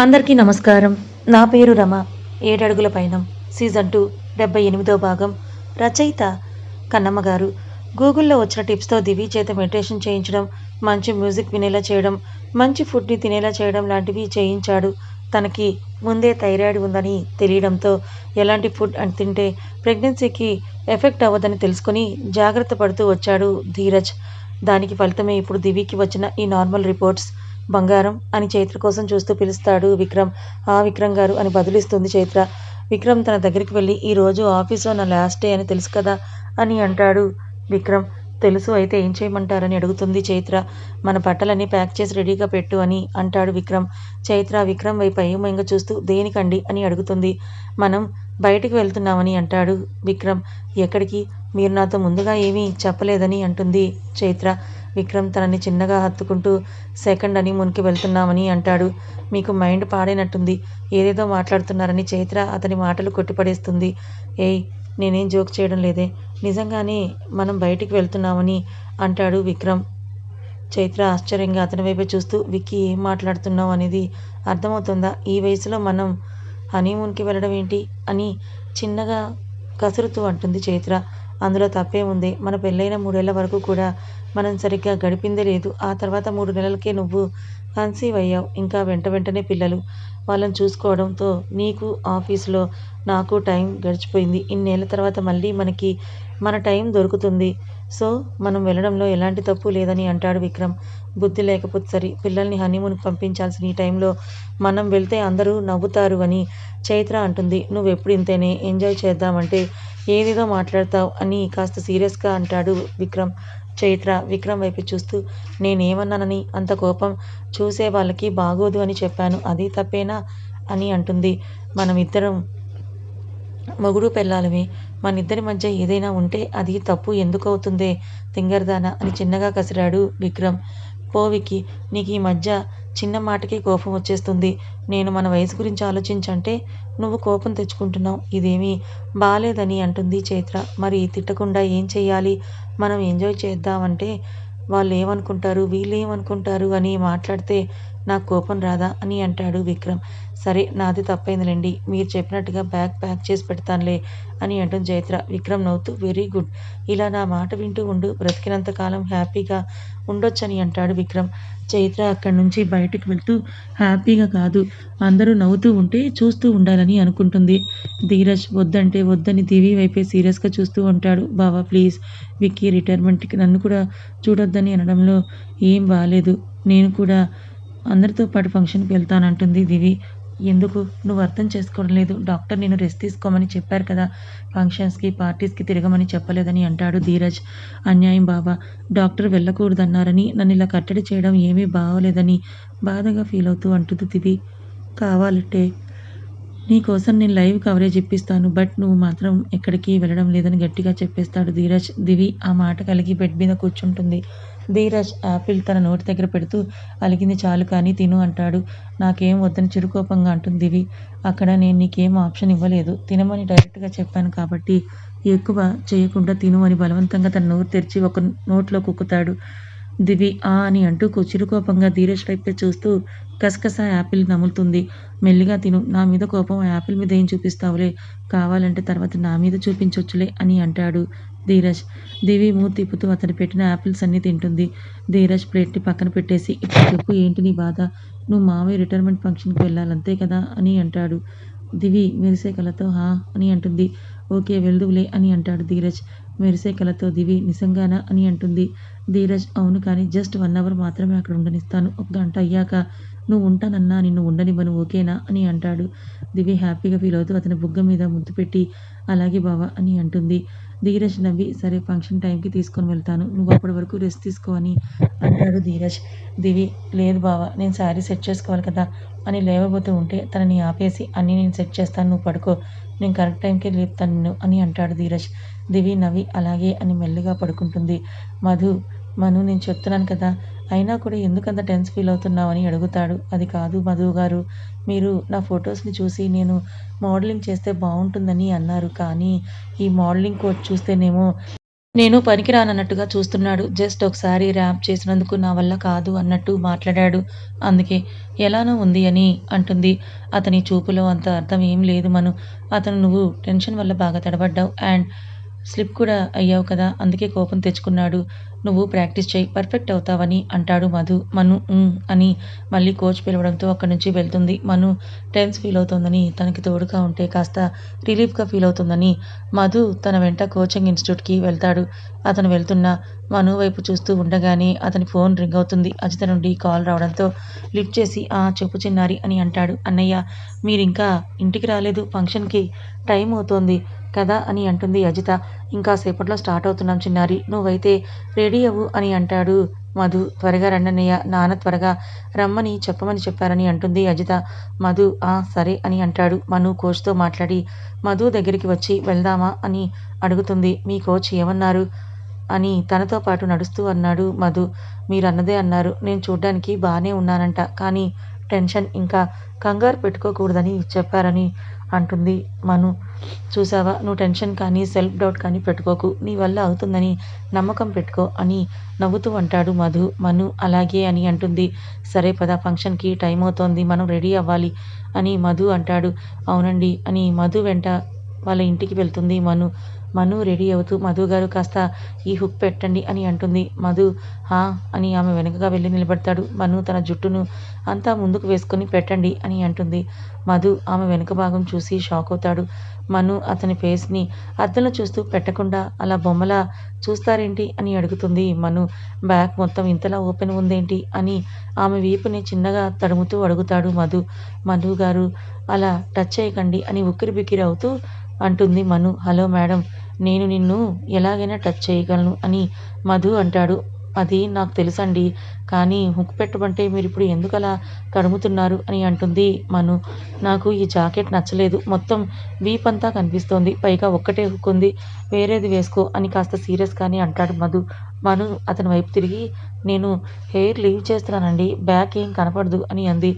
అందరికీ నమస్కారం. నా పేరు రమ. ఏడడుగుల పైన సీజన్ టూ డెబ్బై ఎనిమిదో భాగం. రచయిత కన్నమ్మ గారు. గూగుల్లో వచ్చిన టిప్స్తో దివి చేత మెడిటేషన్ చేయించడం మంచి మ్యూజిక్ వినేలా చేయడం మంచి ఫుడ్ని తినేలా చేయడం లాంటివి చేయించాడు. తనకి ముందే థైరాయిడ్ ఉందని తెలియడంతో ఎలాంటి ఫుడ్ అని తింటే ప్రెగ్నెన్సీకి ఎఫెక్ట్ అవ్వదని తెలుసుకొని జాగ్రత్త పడుతూ వచ్చాడు ధీరజ్. దానికి ఫలితమే ఇప్పుడు దివికి వచ్చిన ఈ నార్మల్ రిపోర్ట్స్. బంగారం అని చైత్ర కోసం చూస్తూ పిలుస్తాడు విక్రమ్. ఆ విక్రమ్ గారు అని బదులిస్తుంది చైత్ర. విక్రమ్ తన దగ్గరికి వెళ్ళి ఈరోజు ఆఫీస్లో నా లాస్ట్ డే అని తెలుసు కదా అని అంటాడు విక్రమ్. తెలుసు అయితే ఏం చేయమంటారని అడుగుతుంది చైత్ర. మన బట్టలన్నీ ప్యాక్ చేసి రెడీగా పెట్టు అని అంటాడు విక్రమ్. చైత్ర విక్రమ్ వైపు అయోమయంగా చూస్తూ దేనికండి? అని అడుగుతుంది. మనం బయటికి వెళ్తున్నామని అంటాడు విక్రమ్. ఎక్కడికి? మీరు నాతో ముందుగా ఏమీ చెప్పలేదని అంటుంది చైత్ర. విక్రమ్ తనని చిన్నగా హత్తుకుంటూ సెకండ్ అని మునికి వెళ్తున్నామని అంటాడు. మీకు మైండ్ పాడైనట్టుంది. ఏదేదో మాట్లాడుతున్నారని చైత్ర అతని మాటలు కొట్టిపడేస్తుంది. ఏయ్ నేనేం జోక్ చేయడం లేదే. నిజంగానే మనం బయటికి వెళ్తున్నామని అంటాడు విక్రమ్. చైత్ర ఆశ్చర్యంగా అతని వైపే చూస్తూ విక్కీ ఏం మాట్లాడుతున్నావు అనేది అర్థమవుతుందా? ఈ వయసులో మనం హనీమూన్కి వెళ్ళడం ఏంటి? అని చిన్నగా కసురుతూ అంటుంది చైత్ర. అందులో తప్పే ఉంది మన పెళ్ళైన మూడేళ్ళ వరకు కూడా మనం సరిగ్గా గడిపిందే లేదు. ఆ తర్వాత మూడు నెలలకే నువ్వు కన్సీవ్ అయ్యావు. ఇంకా వెంట వెంటనే పిల్లలు వాళ్ళని చూసుకోవడంతో నీకు ఆఫీస్లో నాకు టైం గడిచిపోయింది. ఇన్నేళ్ళ తర్వాత మళ్ళీ మనకి మన టైం దొరుకుతుంది. సో మనం వెళ్ళడంలో ఎలాంటి తప్పు లేదని అంటాడు విక్రమ్. బుద్ధి లేకపోతే సరి. పిల్లల్ని హనీమూన్కి పంపించాల్సిన ఈ టైంలో మనం వెళ్తే అందరూ నవ్వుతారు అని చైత్ర అంటుంది. నువ్వు ఎప్పుడు ఇంతేనే? ఎంజాయ్ చేద్దామంటే ఏదేదో మాట్లాడతావు అని కాస్త సీరియస్గా అంటాడు విక్రమ్. చైత్ర విక్రమ్ వైపు చూస్తూ నేనేమన్నానని? అంత కోపం చూసే వాళ్ళకి బాగోదు అని చెప్పాను. అది తప్పేనా? అని అంటుంది. మనమిద్దరం ఇద్దరం మొగుడు పెళ్ళాలమే. మన ఇద్దరి మధ్య ఏదైనా ఉంటే అది తప్పు ఎందుకు అవుతుందే? తింగర్దానా? అని చిన్నగా కసిరాడు విక్రమ్. పోవికి నీకు ఈ మధ్య చిన్న మాటకి కోపం వచ్చేస్తుంది. నేను మన వయసు గురించి ఆలోచించంటే నువ్వు కోపం తెచ్చుకుంటున్నావు. ఇదేమీ బాలేదని అంటుంది చైత్ర. మరి తిట్టకుండా ఏం చెయ్యాలి? మనం ఎంజాయ్ చేద్దామంటే వాళ్ళు ఏమనుకుంటారు వీళ్ళు ఏమనుకుంటారు అని మాట్లాడితే నాకు కోపం రాదా? అని అంటాడు విక్రమ్. సరే నాది తప్పైందిలేండి. మీరు చెప్పినట్టుగా బ్యాగ్ ప్యాక్ చేసి పెడతానులే అని అంటుంది జైత్ర విక్రమ్ నవ్వుతూ వెరీ గుడ్. ఇలా నా మాట వింటూ ఉండు. బ్రతికినంత కాలం హ్యాపీగా ఉండొచ్చని అంటాడు విక్రమ్. చైత్ర అక్కడి నుంచి బయటకు వెళ్తూ హ్యాపీగా కాదు. అందరూ నవ్వుతూ ఉంటే చూస్తూ ఉండాలని అనుకుంటుంది. ధీరజ్ వద్దంటే వద్దని దివి వైపే సీరియస్గా చూస్తూ ఉంటాడు. బావా ప్లీజ్. విక్కీ రిటైర్మెంట్కి నన్ను కూడా చూడొద్దని అనడంలో ఏం బాగాలేదు నేను కూడా అందరితో పాటు ఫంక్షన్కి వెళ్తానంటుంది దివి. ఎందుకు? నువ్వు అర్థం చేసుకోవడం లేదు. డాక్టర్ నేను రెస్ట్ తీసుకోమని చెప్పారు కదా. ఫంక్షన్స్కి పార్టీస్కి తిరగమని చెప్పలేదని అంటాడు ధీరజ్. అన్యాయం బాబా. డాక్టర్ వెళ్ళకూడదన్నారని నన్ను ఇలా కట్టడి చేయడం ఏమీ బాగోలేదని బాధగా ఫీల్ అవుతూ అంటుంది దివి కావాలంటే నీకోసం నేను లైవ్ కవరేజ్ ఇప్పిస్తాను బట్ నువ్వు మాత్రం ఎక్కడికి వెళ్ళడం లేదని గట్టిగా చెప్పేస్తాడు ధీరజ్. దివి ఆ మాట కలిగి బెడ్ మీద కూర్చుంటుంది. ధీరజ్ యాపిల్ తన నోటి దగ్గర పెడుతూ అలిగింది చాలు కానీ తిను అంటాడు. నాకేం వద్దని చిరుకోపంగా అంటుంది దివి. అక్కడ నేను నీకేం ఆప్షన్ ఇవ్వలేదు. తినమని డైరెక్ట్గా చెప్పాను కాబట్టి ఎక్కువ చేయకుండా తిను అని బలవంతంగా తన నోరు తెరిచి ఒక నోట్లో కుక్కుతాడు దివి. ఆ అని అంటూ చిరుకోపంగా ధీరజ్ వైపే చూస్తూ కసకస యాపిల్ నములుతుంది. మెల్లిగా తిను. నా మీద కోపం యాపిల్ మీద ఏం చూపిస్తావులే? కావాలంటే తర్వాత నా మీద చూపించొచ్చులే అని అంటాడు. ధీరజ్. దివి మూతి తిప్పుతూ అతను పెట్టిన యాపిల్స్ అన్నీ తింటుంది. ధీరజ్ ప్లేట్ని పక్కన పెట్టేసి ఇప్పుడు చెప్పు ఏంటి నీ బాధ? నువ్వు మావయ్య రిటైర్మెంట్ ఫంక్షన్కి వెళ్ళాలంతే కదా అని అంటాడు. దివి మెరిసే కళతో హా అని అంటుంది. ఓకే వెళ్దువులే అని అంటాడు ధీరజ్. మెరిసే కళతో దివి నిజంగానా? అని అంటుంది. ధీరజ్ అవును కానీ జస్ట్ వన్ అవర్ మాత్రమే అక్కడ ఉండనిస్తాను. ఒక గంట అయ్యాక నువ్వు ఉంటానన్నా నిన్ను ఉండనివ్వను ఓకేనా? అని అంటాడు. దివి హ్యాపీగా ఫీల్ అవుతూ అతని బుగ్గ మీద ముద్దు పెట్టి అలాగే బావా అని అంటుంది. ధీరజ్ నవ్వి సరే ఫంక్షన్ టైంకి తీసుకొని వెళ్తాను. నువ్వు అప్పటి వరకు రెస్ట్ తీసుకో అని అంటాడు ధీరజ్. దివి లేదు బావా నేను శారీ సెట్ చేసుకోవాలి కదా అని లేవబోతూ ఉంటే తనని ఆపేసి అన్నీ నేను సెట్ చేస్తాను నువ్వు పడుకో. నేను కరెక్ట్ టైంకి లేపుతాను నిన్ను అని అంటాడు ధీరజ్. దివి నవ్వి అలాగే అని మెల్లిగా పడుకుంటుంది. మధు మను నేను చెప్తున్నాను కదా అయినా కూడా ఎందుకంత టెన్స్ ఫీల్ అవుతున్నావని అడుగుతాడు. అది కాదు మధు గారు మీరు నా ఫొటోస్ని చూసి నేను మోడలింగ్ చేస్తే బాగుంటుందని అన్నారు. కానీ ఈ మోడలింగ్ కోట్ చూస్తేనేమో నేను పనికిరానన్నట్టుగా చూస్తున్నాడు. జస్ట్ ఒకసారి ర్యాప్ చేసినందుకు నా వల్ల కాదు అన్నట్టు మాట్లాడాడు. అందుకే ఎలానో ఉంది అని అంటుంది. అతని చూపులో అంత అర్థం ఏం లేదు మను. అతను నువ్వు టెన్షన్ వల్ల బాగా తడబడ్డావు. అండ్ స్లిప్ కూడా అయ్యావు కదా అందుకే కోపం తెచ్చుకున్నాడు. నువ్వు ప్రాక్టీస్ చేయి పర్ఫెక్ట్ అవుతావని అంటాడు మధు. మను అని మళ్ళీ కోచ్ పిలవడంతో అక్కడి నుంచి వెళ్తుంది. మను టెన్స్ ఫీల్ అవుతుందని తనకి తోడుగా ఉంటే కాస్త రిలీఫ్గా ఫీల్ అవుతుందని మధు తన వెంట కోచింగ్ ఇన్స్టిట్యూట్కి వెళ్తాడు. అతను వెళ్తున్న మను వైపు చూస్తూ ఉండగానే అతని ఫోన్ రింగ్ అవుతుంది. అజిత నుండి కాల్ రావడంతో లిఫ్ట్ చేసి ఆ చెప్పు చిన్నారి అని అంటాడు. అన్నయ్య మీరింకా ఇంటికి రాలేదు. ఫంక్షన్కి టైం అవుతోంది. కదా అని అంటుంది అజిత. ఇంకా సేపట్లో స్టార్ట్ అవుతున్నాం చిన్నారి. నువ్వైతే రెడీ అవ్వు అని అంటాడు మధు. త్వరగా రండన్నయ్య. నాన్న త్వరగా రమ్మని చెప్పమని చెప్పారని అంటుంది అజిత. మధు ఆ సరే అని అంటాడు. మను కోచ్తో మాట్లాడి మధు దగ్గరికి వచ్చి వెళ్దామా అని అడుగుతుంది. మీ కోచ్ ఏమన్నారు? అని తనతో పాటు నడుస్తూ అన్నాడు మధు. మీరు అన్నదే అన్నారు. నేను చూడ్డానికి బాగానే ఉన్నానంట. కానీ టెన్షన్ ఇంకా కంగారు పెట్టుకోకూడదని చెప్పారని అంటుంది. మను చూసావా నువ్వు టెన్షన్ కానీ సెల్ఫ్ డౌట్ కానీ పెట్టుకోకు. నీ వల్ల అవుతుందని నమ్మకం పెట్టుకో అని నవ్వుతూ అంటాడు మధు. మను అలాగే అని అంటుంది. సరే పద ఫంక్షన్కి టైం అవుతోంది. మనం రెడీ అవ్వాలి అని మధు అంటాడు. అవునండి అని మధు వెంట వాళ్ళ ఇంటికి వెళ్తుంది మను. మను రెడీ అవుతూ మధు గారు కాస్త ఈ హుక్ పెట్టండి అని అంటుంది. మధు హా అని ఆమె వెనుకగా వెళ్ళి నిలబడతాడు. మను తన జుట్టును అంతా ముందుకు వేసుకొని పెట్టండి అని అంటుంది. మధు ఆమె వెనుక భాగం చూసి షాక్ అవుతాడు. మను అతని ఫేస్ని అద్దంలో చూస్తూ పెట్టకుండా అలా బొమ్మలా చూస్తారేంటి? అని అడుగుతుంది. మను బ్యాగ్ మొత్తం ఇంతలా ఓపెన్ ఉందేంటి? అని ఆమె వీపుని చిన్నగా తడుముతూ అడుగుతాడు మధు. మధు గారు అలా టచ్ చేయకండి అని ఉక్కిరి బిక్కిరి అవుతూ అంటుంది మను. హలో మేడం నేను నిన్ను ఎలాగైనా టచ్ చేయగలను అని మధు అంటాడు. అది నాకు తెలుసండి కానీ హుక్ పెట్టమంటే మీరు ఇప్పుడు ఎందుకు అలా తడుముతున్నారు అని అంటుంది మను. నాకు ఈ జాకెట్ నచ్చలేదు. మొత్తం వీప్ అంతా కనిపిస్తోంది. పైగా ఒక్కటే హుక్ ఉంది. వేరేది వేసుకో అని కాస్త సీరియస్గానే అంటాడు మధు. మను అతని వైపు తిరిగి నేను హెయిర్ లీవ్ చేస్తున్నానండి. బ్యాక్ ఏం కనపడదు అని అంది.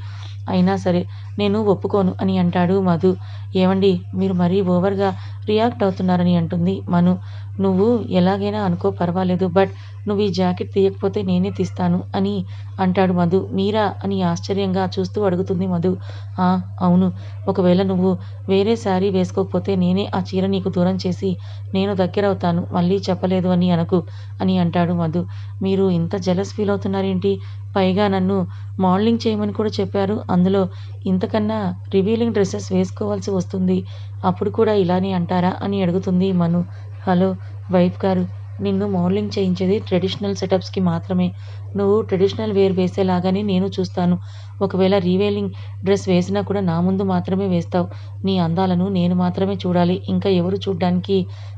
అయినా సరే నేను ఒప్పుకోను అని అంటాడు మధు. ఏవండి మీరు మరీ ఓవర్గా రియాక్ట్ అవుతున్నారని అంటుంది మను. నువ్వు ఎలాగైనా అనుకో పర్వాలేదు బట్ నువ్వు ఈ జాకెట్ తీయకపోతే నేనే తీస్తాను అని అంటాడు మధు. మీరా అని ఆశ్చర్యంగా చూస్తూ అడుగుతుంది మధు. "ఆ, అవును. ఒకవేళ నువ్వు వేరే శారీ వేసుకోకపోతే నేనే ఆ చీర నీకు దూరం చేసి నేను దగ్గర అవుతాను మళ్ళీ చెప్పలేదు అని అనకు అని అంటాడు మధు. మీరు ఇంత జలస్ ఫీల్ అవుతున్నారేంటి? పైగా నన్ను మోడలింగ్ చేయమని కూడా చెప్పారు. అందులో ఇంతకన్నా రివీలింగ్ డ్రెస్సెస్ వేసుకోవాల్సి వస్తుంది. అప్పుడు కూడా ఇలానే అంటారా? అని అడుగుతుంది మను. హలో వైఫ్ గారు నిన్ను మోడలింగ్ చేయించేది ట్రెడిషనల్ సెటప్స్కి మాత్రమే. నువ్వు ట్రెడిషనల్ వేర్ వేసేలాగానే నేను చూస్తాను. ఒకవేళ రీవేలింగ్ డ్రెస్ వేసినా కూడా నా ముందు మాత్రమే వేస్తావు. నీ అందాలను నేను మాత్రమే చూడాలి. ఇంకా ఎవరు చూడ్డానికి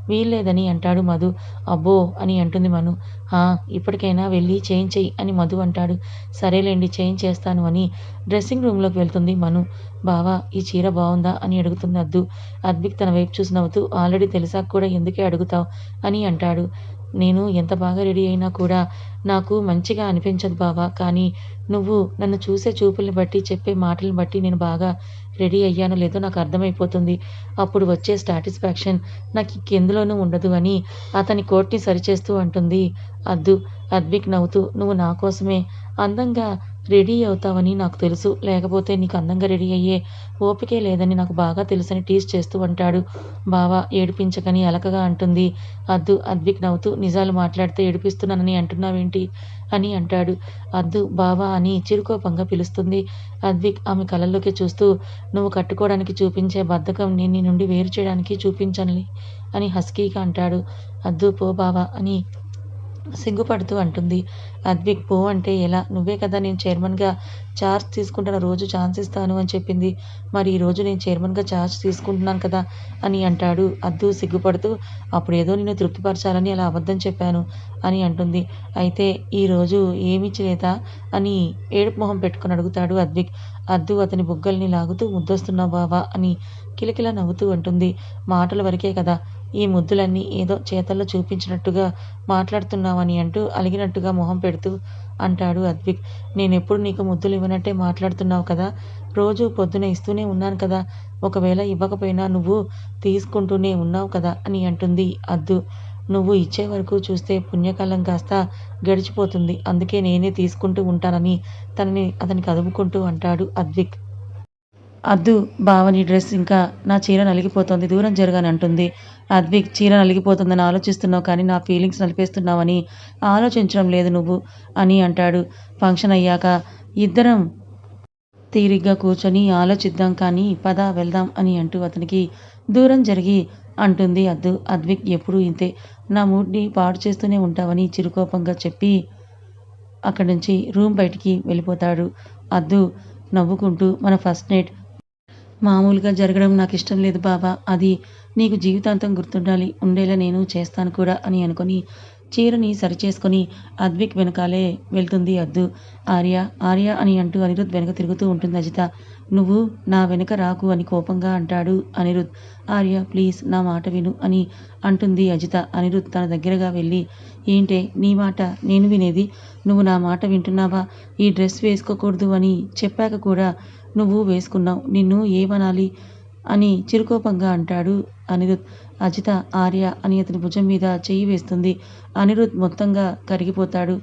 వీల్లేదని అంటాడు మధు. అబ్బో అని అంటుంది మను. "ఆ, ఇప్పటికైనా వెళ్ళి చేంజ్ చెయ్యి అని మధు అంటాడు. సరేలేండి చేంజ్ చేస్తాను అని డ్రెస్సింగ్ రూమ్లోకి వెళ్తుంది మను. బావా ఈ చీర బాగుందా అని అడుగుతుంది అద్దు. అద్విక్ తన వైపు చూసి నవ్వుతూ ఆల్రెడీ తెలిసాక కూడా ఎందుకే అడుగుతావు అని అంటాడు. నేను ఎంత బాగా రెడీ అయినా కూడా నాకు మంచిగా అనిపించదు బావా. కానీ నువ్వు నన్ను చూసే చూపుల్ని బట్టి చెప్పే మాటలను బట్టి నేను బాగా రెడీ అయ్యానో లేదో నాకు అర్థమైపోతుంది. అప్పుడు వచ్చే సాటిస్ఫాక్షన్ నాకు ఇంకెందులోనూ ఉండదు అని అతని కోట్ని సరిచేస్తూ అంటుంది. అద్దు అద్విక్ నవ్వుతూ నువ్వు నా కోసమే. అందంగా రెడీ అవుతావని నాకు తెలుసు. లేకపోతే నీకు అందంగా రెడీ అయ్యే ఓపికే లేదని నాకు బాగా తెలుసని టీస్ చేస్తూ అంటాడు బావా ఏడిపించకని అలకగా అంటుంది. అద్దు అద్విక్ నవ్వుతూ నిజాలు మాట్లాడితే ఏడిపిస్తున్నానని అంటున్నావేంటి అని అంటాడు. అద్దు బావా అని చిరుకోపంగా పిలుస్తుంది. అద్విక్ ఆమె కళ్ళల్లోకి చూస్తూ నువ్వు కట్టుకోవడానికి చూపించే బద్ధకం నేను నీ నుండి వేరు చేయడానికి చూపించనులే అని హస్కీగా అంటాడు. అద్దు పో బావా అని సిగ్గుపడుతూ అంటుంది. అద్విక్ పో అంటే ఎలా? నువ్వే కదా నేను చైర్మన్గా చార్జ్ తీసుకుంటున్న రోజు ఛాన్స్ ఇస్తాను అని చెప్పింది. మరి ఈరోజు నేను చైర్మన్గా చార్జ్ తీసుకుంటున్నాను కదా అని అంటాడు. అద్దు సిగ్గుపడుతూ అప్పుడు ఏదో నేను తృప్తిపరచాలని అలా అబద్ధం చెప్పాను అని అంటుంది. అయితే ఈరోజు ఏమి అని ఏడుపు మొహం పెట్టుకొని అడుగుతాడు అద్విక్. అద్దు అతని బుగ్గల్ని లాగుతూ ముద్దొస్తున్నావు బావా అని కిలకిల నవ్వుతూ అంటుంది. మాటల వరకే కదా ఈ ముద్దులన్నీ ఏదో చేతల్లో చూపించినట్టుగా మాట్లాడుతున్నావని అంటూ అలిగినట్టుగా మొహం పెడుతూ అంటాడు అద్విక్. నేనెప్పుడు నీకు ముద్దులు ఇవ్వనట్టే మాట్లాడుతున్నావు కదా? రోజు పొద్దున ఇస్తూనే ఉన్నాను కదా. ఒకవేళ ఇవ్వకపోయినా నువ్వు తీసుకుంటూనే ఉన్నావు కదా అని అంటుంది అద్దు. నువ్వు ఇచ్చే వరకు చూస్తే పుణ్యకాలం కాస్త గడిచిపోతుంది. అందుకే నేనే తీసుకుంటూ ఉంటానని తనని అతనికి అదుపుకుంటూ అంటాడు అద్విక్. అద్దు బావని డ్రెస్ ఇంకా నా చీర నలిగిపోతుంది. దూరం జరగని అంటుంది అద్విక్ చీర నలిగిపోతుందని ఆలోచిస్తున్నావు కానీ నా ఫీలింగ్స్ నలిపేస్తున్నావని ఆలోచించడం లేదు నువ్వు అని అంటాడు. ఫంక్షన్ అయ్యాక ఇద్దరం తీరిగ్గా కూర్చొని ఆలోచిద్దాం కానీ పద వెళ్దాం అని అంటూ అతనికి దూరం జరిగి అంటుంది అద్దు. అద్విక్ ఎప్పుడూ ఇంతే. నా మూడ్ని పాడు చేస్తూనే ఉంటావని చిరుకోపంగా చెప్పి అక్కడి నుంచి రూమ్ బయటికి వెళ్ళిపోతాడు. అద్దు నవ్వుకుంటూ మన ఫస్ట్ నైట్ మామూలుగా జరగడం నాకు ఇష్టం లేదు బాబా. అది నీకు జీవితాంతం గుర్తుండాలి ఉండేలా నేను చేస్తాను కూడా అని అనుకొని చీరని సరిచేసుకొని అద్విక్ వెనకాలే వెళ్తుంది అద్దు. ఆర్య ఆర్య అని అంటూ అనిరుద్ వెనక తిరుగుతూ ఉంటుంది అజిత. నువ్వు నా వెనక రాకు అని కోపంగా అంటాడు అనిరుద్. ఆర్య ప్లీజ్ నా మాట విను అని అంటుంది అజిత. అనిరుద్ తన దగ్గరగా వెళ్ళి ఏంటే నీ మాట? నేను వినేది నువ్వు నా మాట వింటున్నావా? ఈ డ్రెస్ వేసుకోకూడదు అని చెప్పాక కూడా నువ్వు వేసుకున్నావు. నిన్ను ఏమనాలి? అని చిరుకోపంగా అంటాడు అనిరుద్. అజిత ఆర్య అని అతని భుజం మీద చెయ్యి వేస్తుంది. అనిరుద్ మొత్తంగా కరిగిపోతాడు.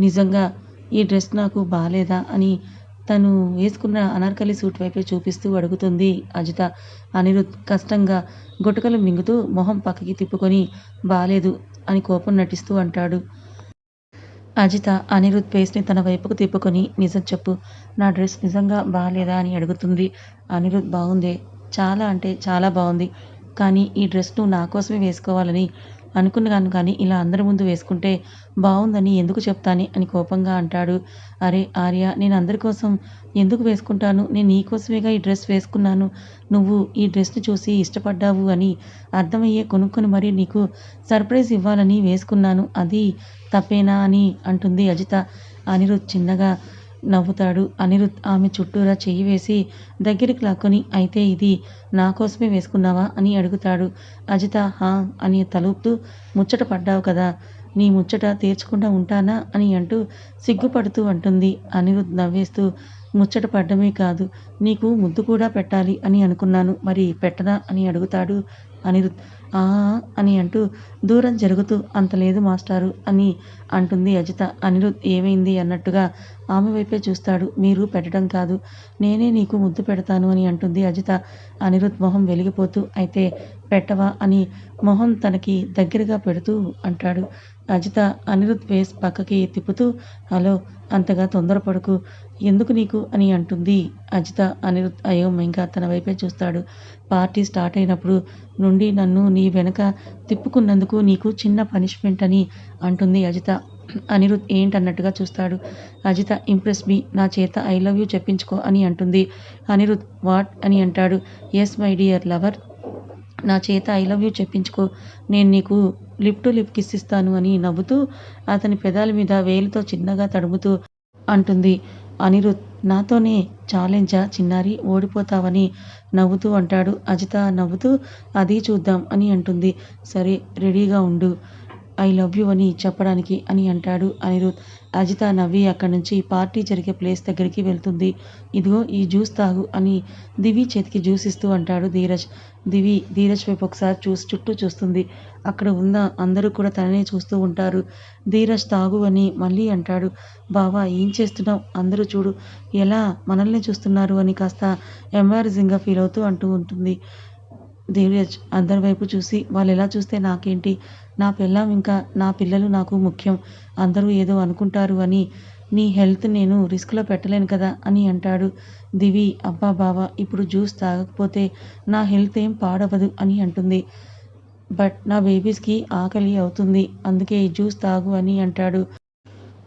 నిజంగా ఈ డ్రెస్ నాకు బాలేదా అని తను వేసుకున్న అనార్కలి సూట్ వైపే చూపిస్తూ అడుగుతుంది అజిత. అనిరుద్ కష్టంగా గుటకలు మింగుతూ మొహం పక్కకి తిప్పుకొని బాలేదు అని కోపం నటిస్తూ అంటాడు. అజిత అనిరుద్ ఫేస్ని తన వైపుకు తిప్పుకొని నిజం చెప్పు నా డ్రెస్ నిజంగా బాగాలేదా అని అడుగుతుంది. అనిరుద్ బాగుందే చాలా అంటే చాలా బాగుంది. కానీ ఈ డ్రెస్ నువ్వు నా కోసమే వేసుకోవాలని అనుకున్నాను కానీ ఇలా అందరి ముందు వేసుకుంటే బాగుందని ఎందుకు చెప్తాని అని కోపంగా అంటాడు. అరే ఆర్య నేను అందరి కోసం ఎందుకు వేసుకుంటాను? నేను నీ కోసమేగా ఈ డ్రెస్ వేసుకున్నాను. నువ్వు ఈ డ్రెస్ని చూసి ఇష్టపడ్డావు అని అర్థమయ్యే కొనుక్కొని మరీ నీకు సర్ప్రైజ్ ఇవ్వాలని వేసుకున్నాను. అది తప్పేనా అని అంటుంది అజిత. అనిరుద్ చిన్నగా నవ్వుతాడు. అనిరుద్ ఆమె చుట్టూరా చెయ్యి వేసి దగ్గరికి లాక్కొని అయితే ఇది నా కోసమే వేసుకున్నావా? అని అడుగుతాడు. అజిత హా అని తలుపుతూ ముచ్చట పడ్డావు కదా నీ ముచ్చట తీర్చకుండా ఉంటానా? అని అంటూ సిగ్గుపడుతూ అంటుంది. అనిరుద్ నవ్వేస్తూ ముచ్చట పడ్డమే కాదు నీకు ముద్దు కూడా పెట్టాలి అని అనుకున్నాను. మరి పెట్టదా అని అడుగుతాడు అని ఆ అని అంటూ దూరం జరుగుతూ అంత లేదు మాస్టారు అని అంటుంది అజిత. అనిరుద్ ఏమైంది? అన్నట్టుగా ఆమె వైపే చూస్తాడు. మీరు పెట్టడం కాదు నేనే నీకు ముద్దు పెడతాను అని అంటుంది అజిత. అనిరుద్ మొహం వెలిగిపోతూ అయితే పెట్టవా? అని మొహం తనకి దగ్గరగా పెడుతూ అంటాడు. అజిత అనిరుద్ ఫేస్ పక్కకి తిప్పుతూ హలో అంతగా తొందరపడకు. ఎందుకు నీకు? అని అంటుంది. అజిత అనిరుద్ అయోమయంగా తన వైపే చూస్తాడు. పార్టీ స్టార్ట్ అయినప్పుడు నుండి నన్ను నీ వెనక తిప్పుకున్నందుకు నీకు చిన్న పనిష్మెంట్ అని అంటుంది అజిత. అనిరుద్ ఏంటన్నట్టుగా చూస్తాడు. Ajitha impress me. నా చేత ఐ లవ్ యూ చెప్పించుకో అని అంటుంది. అనిరుద్ వాట్? అని అంటాడు. ఎస్ మై డియర్ లవర్ నా చేత ఐ లవ్ యూ చెప్పించుకో. నేను నీకు లిప్ టు లిప్ కిస్ ఇస్తాను అని నవ్వుతూ అతని పెదాల మీద వేలుతో చిన్నగా తడుముతూ అంటుంది. అనిరుద్ నాతోనే ఛాలెంజా చిన్నారి ఓడిపోతావని నవ్వుతూ అంటాడు. అజిత నవ్వుతూ అది చూద్దాం అని అంటుంది. సరే రెడీగా ఉండు. ఐ లవ్ యూ అని చెప్పడానికి అని అంటాడు అనిరుద్. అజిత నవ్వి అక్కడి నుంచి పార్టీ జరిగే ప్లేస్ దగ్గరికి వెళ్తుంది. ఇదిగో ఈ జ్యూస్ తాగు అని దివి చేతికి జ్యూస్ ఇస్తూ అంటాడు ధీరజ్. దివి ధీరజ్ వైపు ఒకసారి చూసి చుట్టూ చూస్తుంది. అక్కడ ఉన్న అందరూ కూడా తననే చూస్తూ ఉంటారు. ధీరజ్ తాగు అని మళ్ళీ అంటాడు. బావా ఏం చేస్తున్నావు? అందరూ చూడు. ఎలా? మనల్ని చూస్తున్నారు అని కాస్త ఎంబారసింగ్గా ఫీల్ అవుతూ అంటూ ఉంటుంది. ధీరజ్ అందరి వైపు చూసి వాళ్ళు ఎలా చూస్తే నాకేంటి? నా పెళ్ళాం ఇంకా నా పిల్లలు నాకు ముఖ్యం. అందరూ ఏదో అనుకుంటారు అని నీ హెల్త్ నేను రిస్క్లో పెట్టలేను కదా అని అంటాడు. దివి అబ్బా బావా ఇప్పుడు జ్యూస్ తాగకపోతే నా హెల్త్ ఏం పాడవదు అని అంటుంది. బట్ నా బేబీస్కి ఆకలి అవుతుంది అందుకే ఈ జ్యూస్ తాగు అని అంటాడు.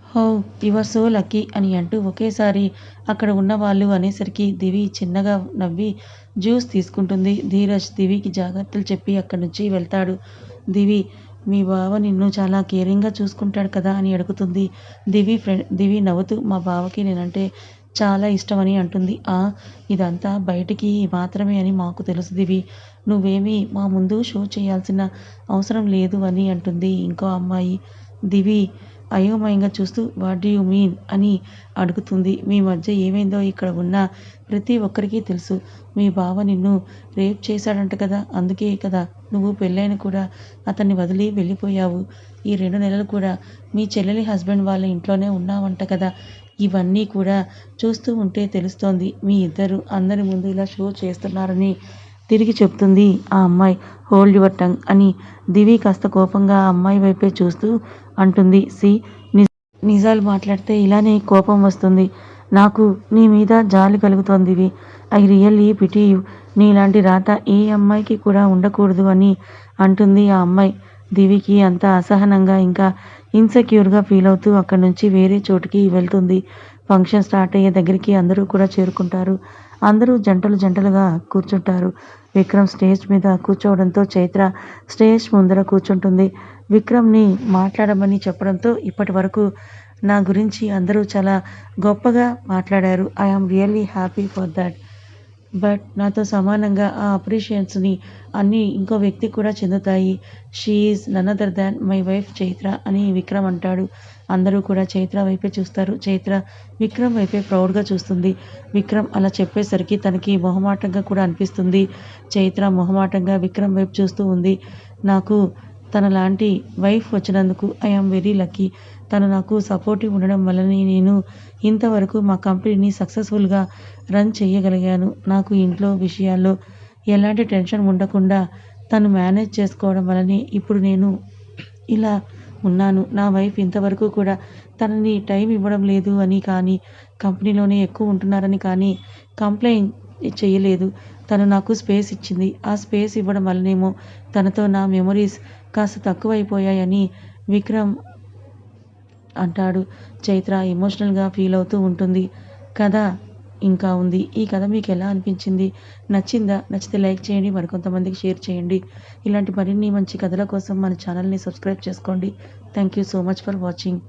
హో యువర్ సో లక్కీ అని అంటూ ఒకేసారి అక్కడ ఉన్నవాళ్ళు అనేసరికి దివి చిన్నగా నవ్వి జ్యూస్ తీసుకుంటుంది. ధీరజ్ దివికి జాగ్రత్తలు చెప్పి అక్కడి నుంచి వెళ్తాడు. దివి మీ బావ నిన్ను చాలా కేరింగ్గా చూసుకుంటాడు కదా అని అడుగుతుంది. దివి ఫ్రెండ్ దివి నవ్వుతూ మా బావకి నేనంటే చాలా ఇష్టమని అంటుంది. ఆ ఇదంతా బయటికి మాత్రమే అని మాకు తెలుసు దివి. నువ్వేమీ మా ముందు షో చేయాల్సిన అవసరం లేదు అని అంటుంది ఇంకో అమ్మాయి. దివి అయోమయంగా చూస్తూ వాట్ డూ యూ మీన్ అని అడుగుతుంది. మీ మధ్య ఏమైందో ఇక్కడ ఉన్న ప్రతి ఒక్కరికి తెలుసు. మీ బావ నిన్ను రేప్ చేశాడంట కదా అందుకే కదా నువ్వు పెళ్ళైన కూడా అతన్ని వదిలి వెళ్ళిపోయావు. ఈ రెండు నెలలు కూడా మీ చెల్లెలి హస్బెండ్ వాళ్ళ ఇంట్లోనే ఉన్నావంట కదా. ఇవన్నీ కూడా చూస్తూ ఉంటే తెలుస్తోంది. మీ ఇద్దరు అందరి ముందు ఇలా షో చేస్తున్నారని తిరిగి చెప్తుంది ఆ అమ్మాయి. హోల్డ్ యువర్ టంగ్ అని దివి కాస్త కోపంగా ఆ అమ్మాయి వైపే చూస్తూ అంటుంది. సి నిజాలు మాట్లాడితే ఇలానే కోపం వస్తుంది. నాకు నీ మీద జాలి కలుగుతోంది ఐ రియల్లీ పిటి యూ. నీలాంటి రాత ఏ అమ్మాయికి కూడా ఉండకూడదు అని అంటుంది ఆ అమ్మాయి. దివికి అంత అసహనంగా ఇంకా ఇన్సెక్యూర్గా ఫీల్ అవుతూ అక్కడి నుంచి వేరే చోటుకి వెళ్తుంది. ఫంక్షన్ స్టార్ట్ అయ్యే దగ్గరికి అందరూ కూడా చేరుకుంటారు. అందరూ జంటలు జంటలుగా కూర్చుంటారు. విక్రమ్ స్టేజ్ మీద కూర్చోవడంతో చైత్ర స్టేజ్ ముందర కూర్చుంటుంది. విక్రమ్ని మాట్లాడమని చెప్పడంతో ఇప్పటి వరకు నా గురించి అందరూ చాలా గొప్పగా మాట్లాడారు. I am really happy for that but నాతో సమానంగా ఆ అప్రిషియన్స్ని అన్నీ ఇంకో వ్యక్తి కూడా చెందుతాయి. She is none other than my wife Chaitra అని విక్రమ్ అంటాడు. అందరూ కూడా చైత్ర వైపే చూస్తారు. చైత్ర విక్రమ్ వైపే ప్రౌడ్గా చూస్తుంది. విక్రమ్ అలా చెప్పేసరికి తనకి మొహమాటంగా కూడా అనిపిస్తుంది. చైత్ర మొహమాటంగా విక్రమ్ వైపు చూస్తూ ఉంది. నాకు తన లాంటి వైఫ్ వచ్చినందుకు ఐఆమ్ వెరీ లక్కీ తను నాకు సపోర్టివ్ ఉండడం వల్లనే నేను ఇంతవరకు మా కంపెనీని సక్సెస్ఫుల్గా రన్ చేయగలిగాను. నాకు ఇంట్లో విషయాల్లో ఎలాంటి టెన్షన్ ఉండకుండా తను మేనేజ్ చేసుకోవడం వల్లనే ఇప్పుడు నేను ఇలా ఉన్నాను. నా వైఫ్ ఇంతవరకు కూడా తనని టైం ఇవ్వడం లేదు అని కానీ కంపెనీలోనే ఎక్కువ ఉంటున్నారని కానీ కంప్లైంట్ చేయలేదు. తను నాకు స్పేస్ ఇచ్చింది. ఆ స్పేస్ ఇవ్వడం వల్లనేమో తనతో నా మెమొరీస్ కాస్త తక్కువైపోయాయని విక్రమ్ అంటాడు. చైత్ర ఎమోషనల్గా ఫీల్ అవుతూ ఉంటుంది. కథ ఇంకా ఉంది. ఈ కథ మీకు ఎలా అనిపించింది? నచ్చిందా? నచ్చితే లైక్ చేయండి. మరికొంతమందికి షేర్ చేయండి. ఇలాంటి మరిన్ని మంచి కథల కోసం మన ఛానల్ని సబ్స్క్రైబ్ చేసుకోండి. Thank you so much for watching.